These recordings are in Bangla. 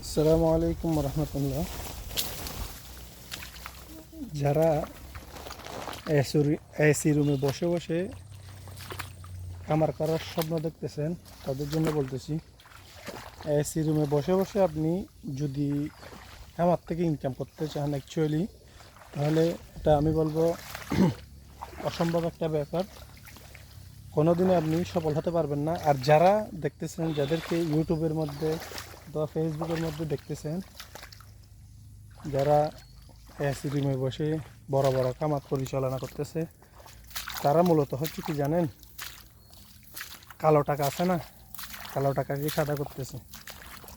আসসালামু আলাইকুম রহমতুল্লাহ। যারা এসি রুমে বসে বসে খামার করার স্বপ্ন দেখতেছেন, তাদের জন্য বলতেছি এসি রুমে বসে বসে আপনি যদি খামার থেকে ইনকাম করতে চান অ্যাকচুয়ালি তাহলে এটা আমি বলব অসম্ভব একটা ব্যাপার। কোনোদিনই আপনি সফল হতে পারবেন না। আর যারা দেখতেছেন, যাদেরকে ইউটিউবের মধ্যে অথবা ফেসবুকের মধ্যে দেখতেছেন, যারা এসি রুমে বসে বড় বড় কামাত পরিচালনা করতেছে, তারা মূলত হচ্ছে কি জানেন, কালো টাকা আছে না, কালো টাকাকে সাদা করতেছে।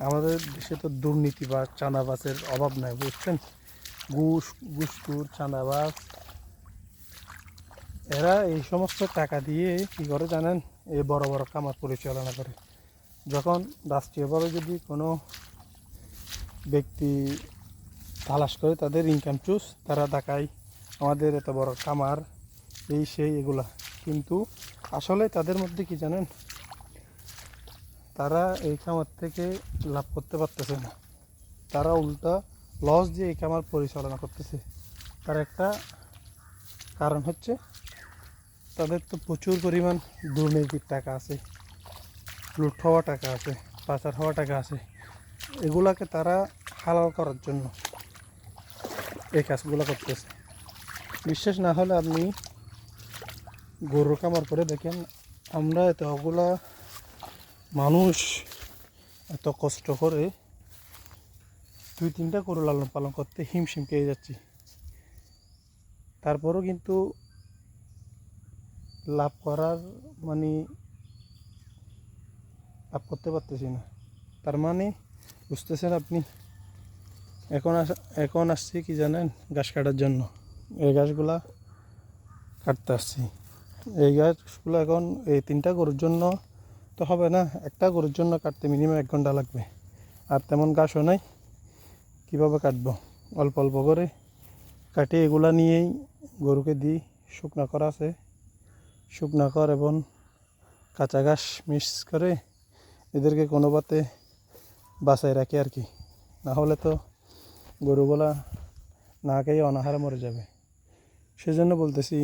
আমাদের দেশে তো দুর্নীতি বা চাঁদাবাসের অভাব নাই, বুঝছেন? ঘুষ ঘুষখুর চাঁদাবাস এরা এই সমস্ত টাকা দিয়ে কী করে জানেন, এই বড় বড় কামাত পরিচালনা করে। যখন রাষ্ট্রীয়ভাবে যদি কোনো ব্যক্তি তালাশ করে, তাদের ইনকাম চুজ তারা দেখায় আমাদের এত বড় কামার এই, সেই, এগুলা। কিন্তু আসলে তাদের মধ্যে কি জানেন? তারা এই কামার থেকে লাভ করতে পারতেছে না। তারা উল্টা লস দিয়ে এই কামার পরিচালনা করতেছে। তার একটা কারণ হচ্ছে, তাদের তো প্রচুর পরিমাণ দুর্নীতির টাকা আছে। লুট হওয়া টাকা আছে, পাচার হওয়া টাকা আছে, এগুলাকে তারা হালাল করার জন্য এই কাজগুলো করতেছে। বিশ্বাস না হলে আপনি গরু কামার করে দেখেন, আমরা এতগুলা মানুষ এত কষ্ট করে দুই তিনটা গরু লালন পালন করতে হিমশিম পেয়ে যাচ্ছি। তারপরও কিন্তু লাভ করার মানে লাভ করতে পারতেছি না। তার মানে বুঝতেছেন আপনি? এখন এখন আসছি কি জানেন? গাছ কাটার জন্য। এই গাছগুলা কাটতে আসছি। এই গাছগুলো এখন এই তিনটা গরুর জন্য তো হবে না, একটা গরুর জন্য কাটতে মিনিমাম এক ঘণ্টা লাগবে। আর তেমন গাছও নাই। কীভাবে কাটবো? অল্প অল্প করে কাটে এগুলা নিয়েই গরুকে দিই। শুকনা করা আছে। শুকনা কর এবং কাঁচা ঘাস মিক্স করে এদেরকে কোনো বাতে বাসায় রাখি আর কি। না হলে তো গরুগুলা না খেয়ে অনাহারে মরে যাবে। সেজন্য বলতেছি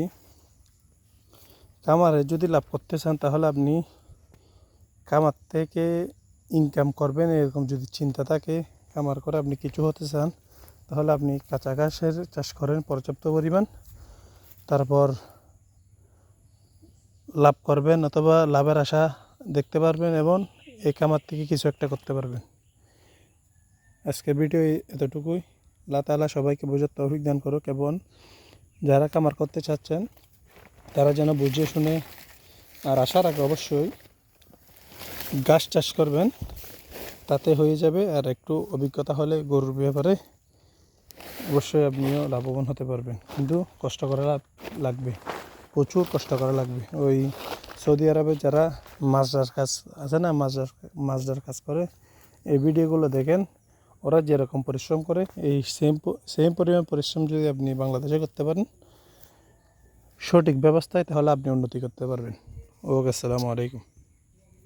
কামারে যদি লাভ করতে চান তাহলে আপনি কামার থেকে ইনকাম করবেন এরকম যদি চিন্তা থাকে কামার করে আপনি কিছু হতে চান তাহলে আপনি কাঁচা ঘাসের চাষ করেন পর্যাপ্ত পরিমাণ। তারপর লাভ করবেন অথবা লাভের আশা দেখতে পারবেন এবং এই কামার থেকে কিছু একটা করতে পারবেন। আজকে ভিডিও এতটুকুই। লাতালা সবাইকে বোঝার তৌফিক দান করুক এবং যারা কামার করতে চাচ্ছেন, তারা যেন বুঝে শুনে। আর আশা রাখে অবশ্যই গাছ চাষ করবেন, তাতে হয়ে যাবে। আর একটু অভিজ্ঞতা হলে গরুর ব্যাপারে অবশ্যই আপনিও লাভবান হতে পারবেন। কিন্তু কষ্ট করা লাগবে, প্রচুর কষ্ট করা লাগবে। ওই সৌদি আরবে যারা মাছ ধরার কাজ আছে না মাছ মাছরার মাছ ধরার কাজ করে, এই ভিডিওগুলো দেখেন, ওরা যেরকম পরিশ্রম করে, এই সেম সেম পরিমাণ পরিশ্রম যদি আপনি বাংলাদেশে করতে পারেন, সঠিক ব্যবস্থায় তাহলে আপনি উন্নতি করতে পারবেন। ওকে, আসসালামু আলাইকুম।